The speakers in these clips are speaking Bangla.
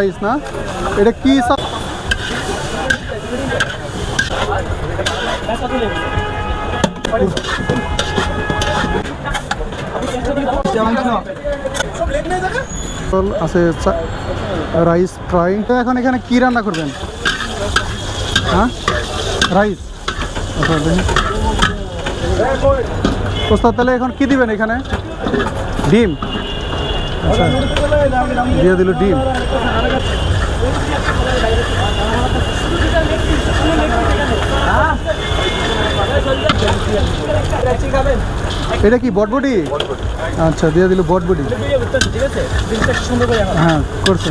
রাইস না এটা কি আছে রাইস ফ্রাই তো এখন এখানে কি রান্না করবেন? হ্যাঁ? রাইস আচ্ছা তাহলে এখন কি দিবেন এখানে? ডিম? আচ্ছা। দিয়ে দিল ডিম। এটা কি, বটবটি? আচ্ছা দিয়ে দিল বটবটি। হ্যাঁ করছে।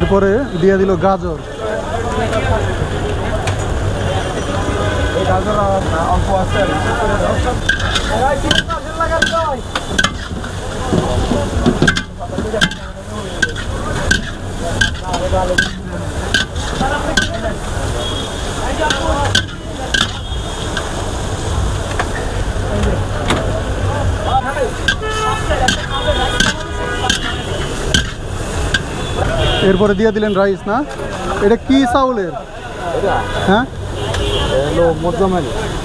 এরপরে দিয়ে দিল গাজর। এরপরে দিয়ে দিলেন রাইস না? এটা কি চাউলের? হ্যাঁ? মুজামেল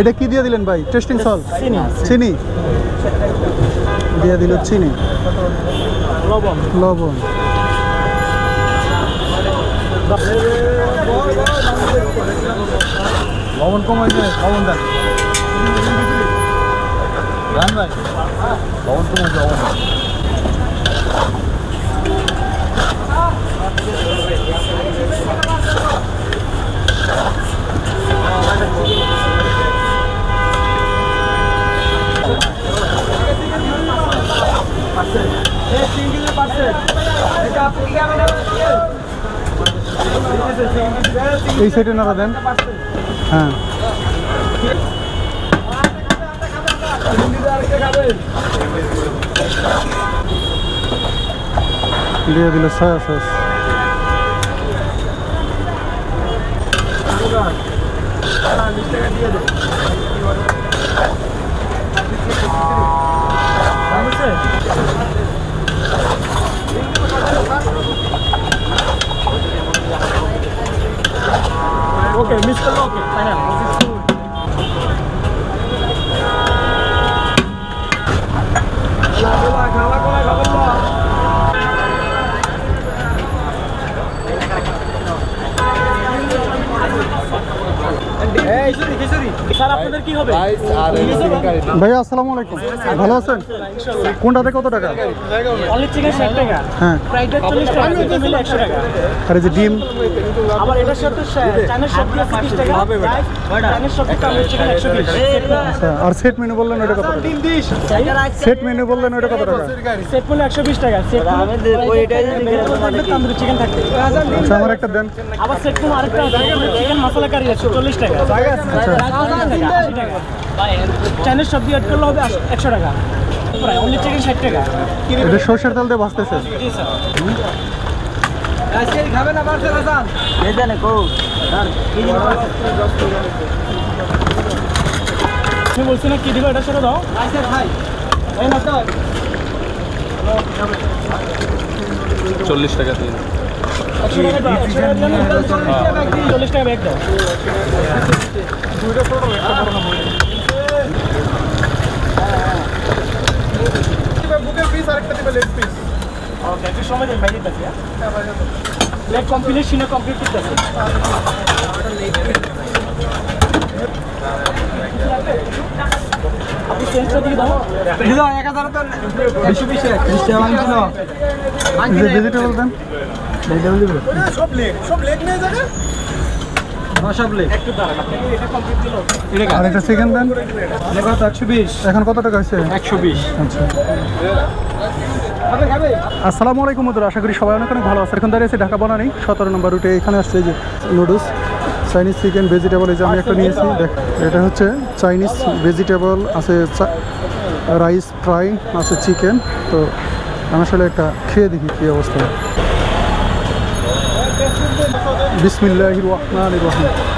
এটা কি দিয়ে দিলেন ভাই? টেস্টিং সল্ট চিনি। চিনি? দিয়ে দিল চিনি। লবণ। লবণ। লবণ কমাই দেয় লবণ দেন রান ভাই লবণ কমাই লবণ এই সাইডে নাড়া দেন। হ্যাঁ। দিয়ে দিল সয়া সস ওকে মিস করলো ওকে ফাইনাল ভাইয়া আসসালামু আলাইকুম। ভালো আছেন? কোনটাতে কত টাকা? হ্যাঁ। আর এই যে ডিম? আবার এটার সাথে চাইনার সবজি আছে বিশ টাকা। চাইনার সবজি তামিল চিকেন একশো বিশ। আচ্ছা আর সেট মেনু বললেন ওটা কত টাকা? সেট মেনু বললেন ওটা কত টাকা? সেট একশো বিশ টাকা। সেট তান্দুরি চিকেন থাকবে। আচ্ছা আমার একটা দেন। আবার সেট মূল্য আরেকটা আছে। চিকেন মশলা কারি আছে চল্লিশ টাকা। আশি টাকা। চাইনিজ সবজি অ্যাড করলে হবে একশো টাকা। প্রায় অনলি চিকেন ষাট টাকা। এটা সর্ষের তেল দিয়ে ভাজতেছে? জি স্যার আমি বলছি না কি দিব এটা ছেড়ে দাও। এই না তো চল্লিশ টাকা দিন একশো টাকা দাও একশো টাকা দিলে না, চল্লিশ ব্যাগ বুকের পিস আরেকটা দিবে লেগ পিস একটু সময় দেন বাইরে কাছে ব্যাগ কমপ্লিট সিনে কমপ্লিট করতেছে আপনি চেঞ্জটা দিয়ে দাও। ভেজিটেবল দেন। সব লেগ সব লেগ নিয়ে যাবে? একটু দাঁড়ান আপনি এটা কমপ্লিট দিল। আর একটা চিকেন দেন। একশো বিশ। এখন কত টাকা হয়েছে? একশো বিশ। আচ্ছা। আসসালামু আলাইকুম বন্ধুরা, আশা করি সবাই অনেক অনেক ভালো আছে এখন দাঁড়িয়ে আছি ঢাকা বানানি, সতেরো নম্বর রুটে। এখানে আসছে যে নুডলস চাইনিজ চিকেন ভেজিটেবল এই যে আমি একটা নিয়েছি। দেখ, এটা হচ্ছে চাইনিজ ভেজিটেবল আছে রাইস ফ্রাই আছে চিকেন তো আমি আসলে একটা খেয়ে দেখি কী অবস্থা। বিসমিল্লাহ রহমান রহিম।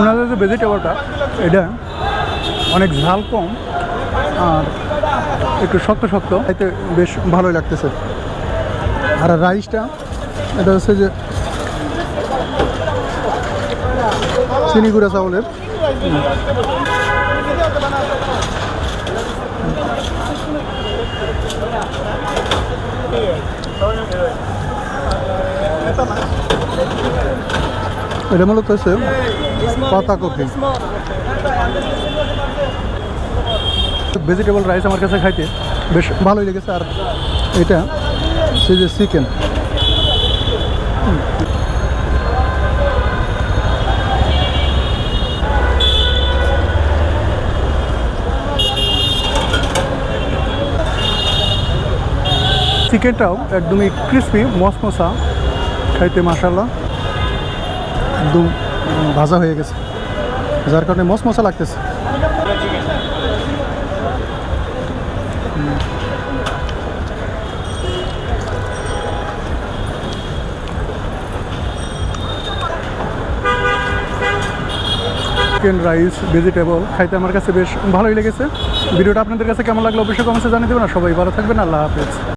ওনাদের যে ভেজিটেবলটা এটা অনেক ঝাল কম, আর একটু শক্ত শক্ত, এতে বেশ ভালোই লাগতেছে। আর রাইসটা এটা হচ্ছে যে চিনি গুঁড়া চাউলের। এটা মূলত হচ্ছে পাতা কফি ভেজিটেবল রাইস আমার কাছে খাইতে বেশ ভালোই লেগেছে, আর এটা সে যে চিকেন চিকেনটাও একদমই ক্রিসপি মসমসা খাইতে মাসাল্লাহ একদম ভাজা হয়ে গেছে। যার কারণে মসমসা লাগতেছে। চিকেন, রাইস ভেজিটেবল খাইতে আমার কাছে বেশ ভালোই লেগেছে। ভিডিওটা আপনাদের কাছে কেমন লাগল অবশ্যই কমেন্টে জানিয়ে দেবেন। সবাই ভালো থাকবেন। আল্লাহ হাফেজ।